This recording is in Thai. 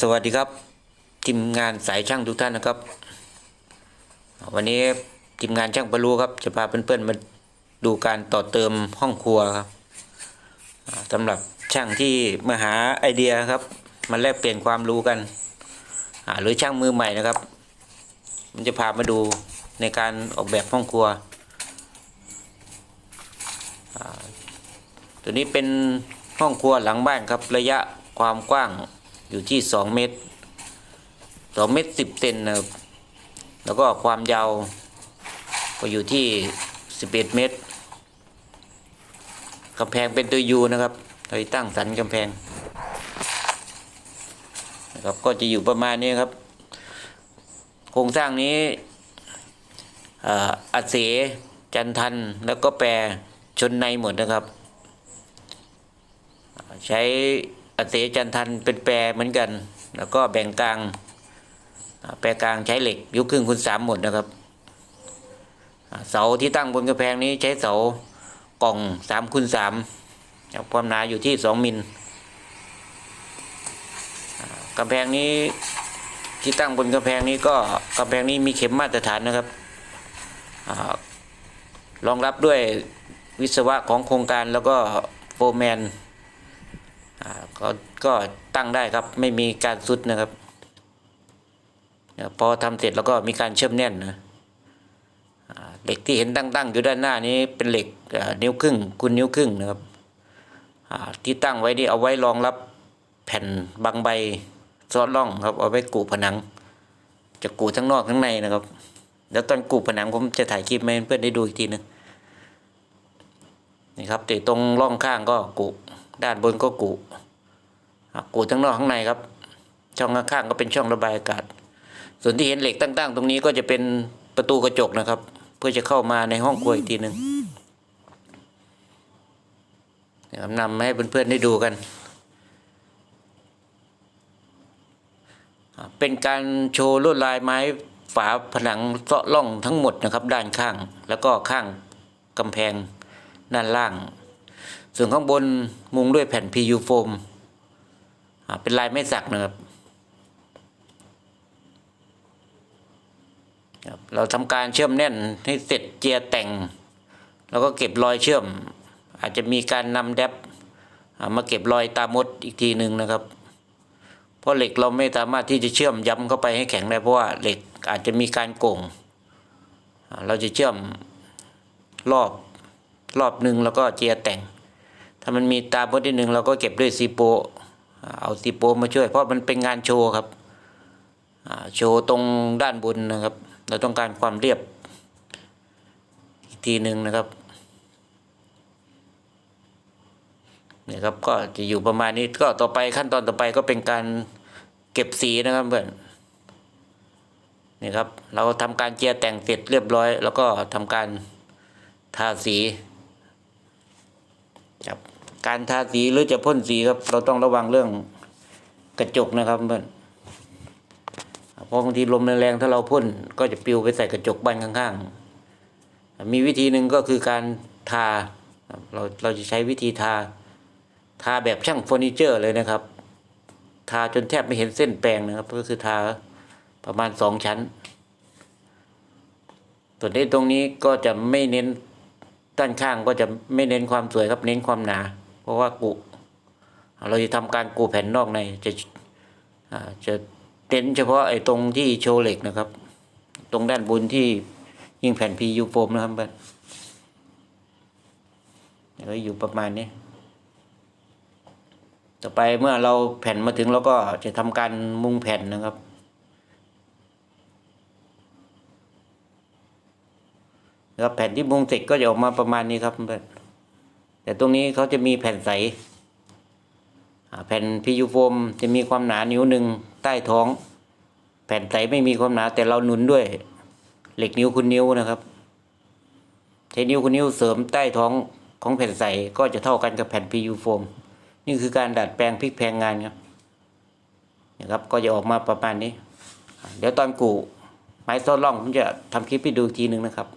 สวัสดีครับทีมงานสายช่างทุกท่านนะครับ วันนี้ทีมงานช่างปะรูครับจะพาเพื่อนๆมาดูการต่อเติมห้องครัวครับสำหรับช่างที่มาหาไอเดียครับมาแลกเปลี่ยนความรู้กันหรือช่างมือใหม่นะครับ มันจะพามาดูในการออกแบบห้องครัวตัวนี้เป็นห้องครัวหลังบ้านครับระยะความกว้าง อยู่ที่สองเมตรสองเมตรสิบเซนนะครับแล้วก็ความยาวก็อยู่ที่สิบเอ็ดเมตรกำแพงเป็นตัวยูนะครับโดยตั้งสันกำแพงนะครับก็จะอยู่ประมาณนี้ครับ โครงสร้างนี้อัดเสจันทันแล้วก็แปรชนในหมดนะครับ ใช้ อเสจันทันเป็นแปรเหมือนกัน แล้วก็แบ่งกลาง แปรกลางใช้เหล็กยุคครึ่งคูณสามหมดนะครับ เสาที่ตั้งบนกระแพงนี้ใช้เสากล่องสามคูณสามความหนาอยู่ที่สองมิลกำแพงนี้ที่ตั้งบนกระแพงนี้ก็กำแพงนี้มีเข็มมาตรฐานนะครับรองรับด้วยวิศวะของโครงการแล้วก็โฟร์แมน ก็ก็ตั้งได้ครับไม่มีการสุดนะครับพอทำเสร็จแล้วก็มีการเชื่อมแน่นนะเหล็กที่เห็นตั้งๆอยู่ด้านหน้านี้เป็นเหล็กนิ้วครึ่งคูณนิ้วครึ่งนะครับที่ตั้งไว้นี่เอาไว้รองรับแผ่นบางใบซอนร่องครับเอาไว้กูผนัง จะกูทั้งนอกทั้งในนะครับแล้วตอนกูผนังผมจะถ่ายคลิปให้เพื่อนได้ดูอีกทีนึงนี่ครับแต่ตรงร่องข้างก็กูด้านบนก็กุอ่ กุทั้งนอกข้างในครับ ช่องข้างๆก็เป็นช่องระบายอากาศ ส่วนที่เห็นเหล็กตั้งๆ ตรงนี้ก็จะเป็นประตูกระจกนะครับ เพื่อจะเข้ามาในห้องครัวอีกทีหนึ่งนำมาให้เพื่อนๆได้ดูกัน เป็นการโชว์ลวดลายไม้ฝาผนังเซาะร่องทั้งหมดนะครับ ด้านข้างแล้วก็ข้างกำแพงด้านล่าง ส่วนข้างบนมุงด้วยแผ่น PU โฟม เป็นลายไม้สักนะครับเราทำการเชื่อมแน่นให้เสร็จเจียแต่ง แล้วก็เก็บรอยเชื่อม อาจจะมีการนำแดบมาเก็บรอยตามมดอีกทีหนึ่งนะครับ เพราะเหล็กเราไม่สามารถที่จะเชื่อมย้ำเข้าไปให้แข็งได้เพราะว่าเหล็กอาจจะมีการโก่ง เราจะเชื่อมรอบรอบหนึ่งแล้วก็เจียแต่ง ถ้ามันมีตามมดที่หนึ่งเราก็เก็บด้วยซีโป เอาซีโปมาช่วย เพราะมันเป็นงานโชว์ครับโชว์ตรงด้านบนนะครับ เราต้องการความเรียบอีกทีหนึ่งนะครับนี่ครับก็จะอยู่ประมาณนี้ก็ต่อไปขั้นตอนต่อไปก็เป็นการเก็บสีนะครับเพื่อนนี่ครับ เราทำการเจียแต่งเสร็จเรียบร้อย แล้วก็ทำการทาสีครับ การทาสีหรือจะพ่นสีครับ เราต้องระวังเรื่องกระจกนะครับเพื่อนเพราะบางทีลมแรงๆถ้าเราพ่นก็จะปิวไปใส่กระจกบานข้างๆ มีวิธีหนึ่งก็คือการทาเราเราจะใช้วิธีทา ทาแบบช่างเฟอร์นิเจอร์เลยนะครับ ทาจนแทบไม่เห็นเส้นแปรงนะครับ ก็คือทาประมาณสองชั้นส่วนนี้ตรงนี้ก็จะไม่เน้นด้านข้างก็จะไม่เน้นความสวยครับเน้นความหนา เพราะว่ากุเราจะทำการกูแผ่นนอกในจะจะเน้นเฉพาะไอ้ตรงที่โชว์เหล็กนะครับ ตรงด้านบนที่ยิงแผ่น PU โฟมนะครับเพื่อนเดี๋ยวอยู่ประมาณนี้ ต่อไปเมื่อเราแผ่นมาถึงเราก็จะทำการมุงแผ่นนะครับนะครับแผ่นที่มุงเสร็จก็จะออกมาประมาณนี้ครับเพื่อน แต่ตรงนี้เขาจะมีแผ่นใสแผ่นพียูโฟมจะมีความหนานิ้วหนึ่งใต้ท้อง แผ่นใสไม่มีความหนาแต่เราหนุนด้วย เหล็กนิ้วคุณนิ้วนะครับ ใช้นิ้วคุณนิ้วเสริมใต้ท้องของแผ่นใสก็จะเท่ากันกับแผ่นพียูโฟมนี่คือการดัดแปลงพลิกแพงงานครับนะครับก็จะออกมาประมาณนี้ เดี๋ยวตอนกูไม้ซ้อนร่องผมจะทำคลิปให้ดูทีหนึ่งนะครับ